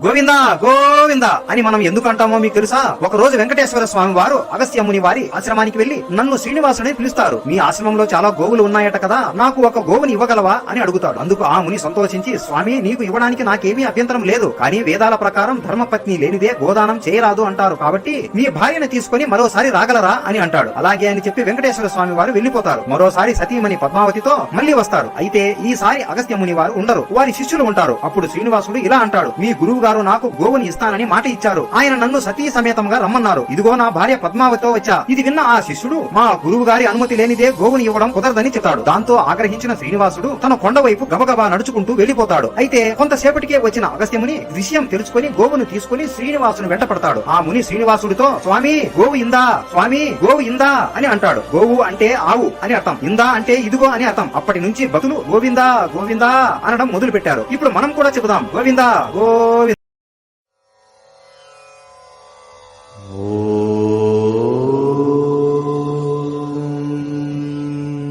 గోవిందా గోవిందా అని మనం ఎందుకు అంటామో మీకు తెలుసా? ఒక రోజు వెంకటేశ్వర స్వామి వారు అగస్త్యముని వారి ఆశ్రమానికి వెళ్ళి నన్ను శ్రీనివాసుని పిలుస్తారు. మీ ఆశ్రమంలో చాలా గోవులు ఉన్నాయట కదా నాకు ఒక గోవుని ఇవ్వగలవా అని అడుగుతాడు. అందుకు ఆ ముని సంతోషించి స్వామి నీకు ఇవ్వడానికి నాకేమీ అభ్యంతరం లేదు కానీ వేదాల ప్రకారం ధర్మపత్ని లేనిదే గోదానం చేయరాదు అంటారు. కాబట్టి మీ భార్యను తీసుకుని మరోసారి రాగలరా? అని అంటాడు. అలాగే అని చెప్పి వెంకటేశ్వర స్వామి వారు వెళ్ళిపోతారు మరోసారి సతీమణి పద్మావతితో మళ్ళీ వస్తారు అయితే ఈసారి అగస్త్యముని వారు ఉండరు. వారి శిష్యులు ఉంటారు. అప్పుడు శ్రీనివాసుడు ఇలా అంటాడు. మీ గురువు గారు నాకు గోవుని ఇస్తానని మాట ఇచ్చారు. ఆయన నన్ను సతీ సమేతంగా రమ్మన్నారు. ఇదిగో నా భార్య పద్మావతితో వచ్చా. ఇది విన్న ఆ శిష్యుడు మా గురువు గారి అనుమతి లేనిదే గోవుని ఇవ్వడం కుదరదని చెప్తాడు దాంతో ఆగ్రహించిన శ్రీనివాసుడు తన కొండ వైపు గబగబా నడుచుకుంటూ వెళ్ళిపోతాడు అయితే కొంతసేపటికే వచ్చిన అగస్త్యముని విషయం తెలుసుకుని గోవును తీసుకుని శ్రీనివాసుని వెంట పడతాడు. ఆ ముని శ్రీనివాసుడితో స్వామి గోవు ఇందా? స్వామి గోవు ఇందా? అని అంటాడు. గోవు అంటే ఆవు అని అర్థం. ఇందా అంటే ఇదిగో అని అర్థం. అప్పటి నుంచి భక్తులు గోవిందా గోవిందా అనడం మొదలు పెట్టారు ఇప్పుడు మనం కూడా చెబుదాం. గోవిందా గోవింద Oh.